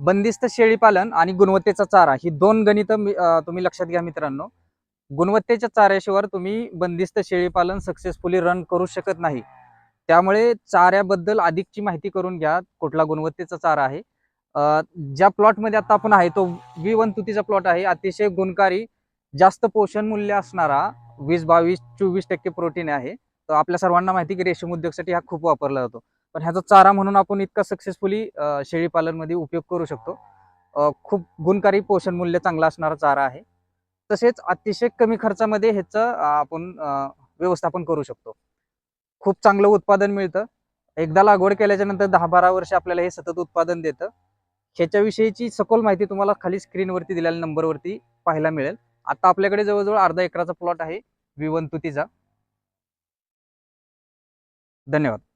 बंदिस्त शेळीपालन आणि गुणवत्तेचा चारा ही दोन गणित तुम्ही लक्षात घ्या मित्रांनो. गुणवत्तेच्या चाऱ्याशिवाय तुम्ही बंदिस्त शेळीपालन सक्सेसफुली रन करू शकत नाही. त्यामुळे चाऱ्याबद्दल अधिकची माहिती करून घ्या कुठला गुणवत्तेचा चारा आहे. ज्या प्लॉटमध्ये आता आपण आहे तो वी वन तुतीचा प्लॉट आहे अतिशय गुणकारी जास्त पोषण मूल्य असणारा वीस बावीस चोवीस टक्के प्रोटीन आहे. तर आपल्या सर्वांना माहिती की रेशीम उद्योगासाठी हा खूप वापरला जातो. पण ह्याचा चारा म्हणून आपण इतका सक्सेसफुली शेळीपालनमध्ये उपयोग करू शकतो. खूप गुणकारी पोषण मूल्य चांगला असणारा चारा आहे. तसेच अतिशय कमी खर्चामध्ये ह्याचं आपण व्यवस्थापन करू शकतो. खूप चांगलं उत्पादन मिळतं. एकदा लागवड केल्याच्यानंतर दहा बारा वर्ष आपल्याला हे सतत उत्पादन देतं. ह्याच्याविषयीची सखोल माहिती तुम्हाला खाली स्क्रीनवरती दिलेल्या नंबरवरती पाहायला मिळेल. आता आपल्याकडे जवळजवळ अर्धा एकराचा प्लॉट आहे. विवन तुतीचा धन्यवाद.